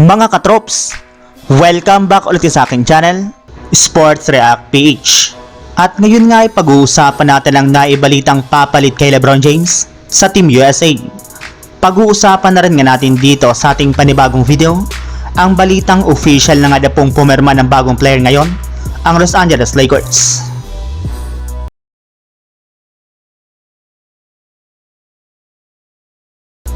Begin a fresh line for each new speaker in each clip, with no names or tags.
Mga katrops, welcome back ulit sa aking channel, Sports React PH. At ngayon nga ay pag-uusapan natin ang naibalitang papalit kay Lebron James sa Team USA. Pag-uusapan na rin nga natin dito sa ating panibagong video, ang balitang official na nga na pong pumirma ng bagong player ngayon, ang Los Angeles Lakers.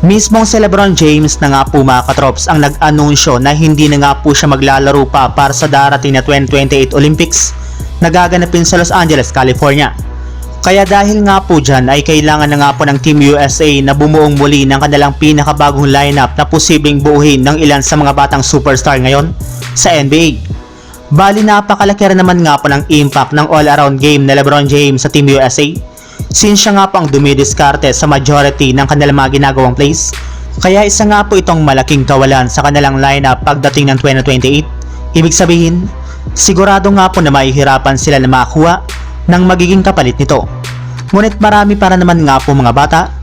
Mismong si Lebron James na nga po mga katrops ang nag-anunsyo na hindi na nga po siya maglalaro pa para sa darating na 2028 Olympics na gaganapin sa Los Angeles, California. Kaya dahil nga po dyan ay kailangan na nga po ng Team USA na bumuong muli ng kanilang pinakabagong lineup na posibleng buuhin ng ilan sa mga batang superstar ngayon sa NBA. Bali napakalaki rin naman nga po ng impact ng all-around game na Lebron James sa Team USA since siya nga po ang dumidiskarte sa majority ng kanilang mga ginagawang plays. Kaya isa nga po itong malaking kawalan sa kanilang lineup pagdating ng 2028. Ibig sabihin, sigurado nga po na mahihirapan sila na makakuha ng magiging kapalit nito. Ngunit marami para naman nga po mga bata,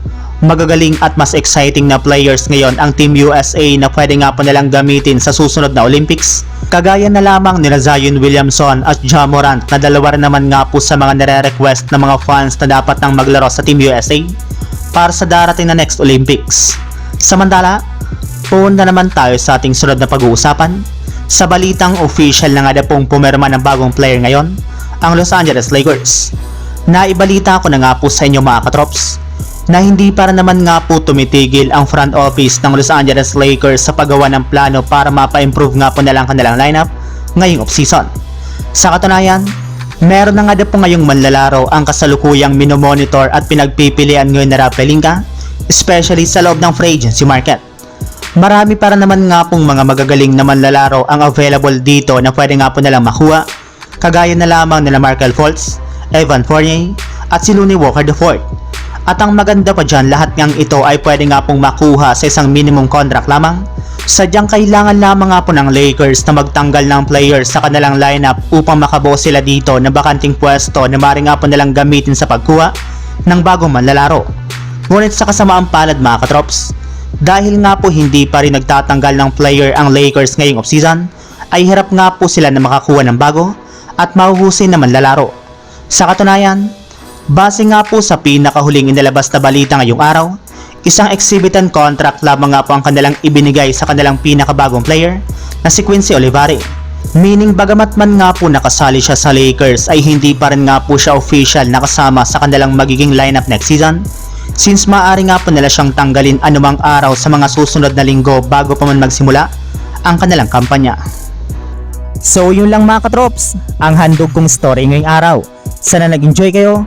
magagaling at mas exciting na players ngayon ang Team USA na pwede nga po nilang gamitin sa susunod na Olympics. Kagaya na lamang nila Zion Williamson at Ja Morant na dalawa rin naman nga po sa mga nare-request ng mga fans na dapat nang maglaro sa Team USA para sa darating na next Olympics. Samantala, punta naman tayo sa ating sunod na pag-uusapan. Sa balitang official na nga na pong pumirma ng bagong player ngayon, ang Los Angeles Lakers. Naibalita ko na nga po sa inyo mga katrops na hindi para naman nga po tumitigil ang front office ng Los Angeles Lakers sa paggawa ng plano para mapa-improve nga po nilang kanilang lineup ngayong offseason. Sa katunayan, meron na nga na po ngayong manlalaro ang kasalukuyang minomonitor at pinagpipilian ngayon na Rob Pelinka, especially sa loob ng free agency market. Marami para naman nga pong mga magagaling na manlalaro ang available dito na pwede nga po nilang makuha, kagaya na lamang nila Markel Fultz, Evan Fournier, at si Looney Walker IV. At ang maganda pa dyan, lahat ngang ito ay pwede nga pong makuha sa isang minimum contract lamang. Sadyang kailangan lamang nga po ng Lakers na magtanggal ng players sa kanilang lineup upang makabuo sila dito na bakanting pwesto na mari nga po nilang gamitin sa pagkuha ng bagong manlalaro. Ngunit sa kasamaang palad mga katrops, dahil nga po hindi pa rin nagtatanggal ng player ang Lakers ngayong offseason, ay hirap nga po sila na makakuha ng bago at mahuhusay na manlalaro. Sa katunayan, base nga po sa pinakahuling inilabas na balita ngayong araw, isang exhibitan contract lamang nga po ang kanilang ibinigay sa kanilang pinakabagong player na si Quincy Olivari. Meaning bagamat man nga po nakasali siya sa Lakers ay hindi pa rin nga po siya official nakasama sa kanilang magiging lineup next season since maaari nga po nila siyang tanggalin anumang araw sa mga susunod na linggo bago pa man magsimula ang kanilang kampanya. So yun lang mga katrops, ang handog kong story ngayong araw. Sana nag-enjoy kayo,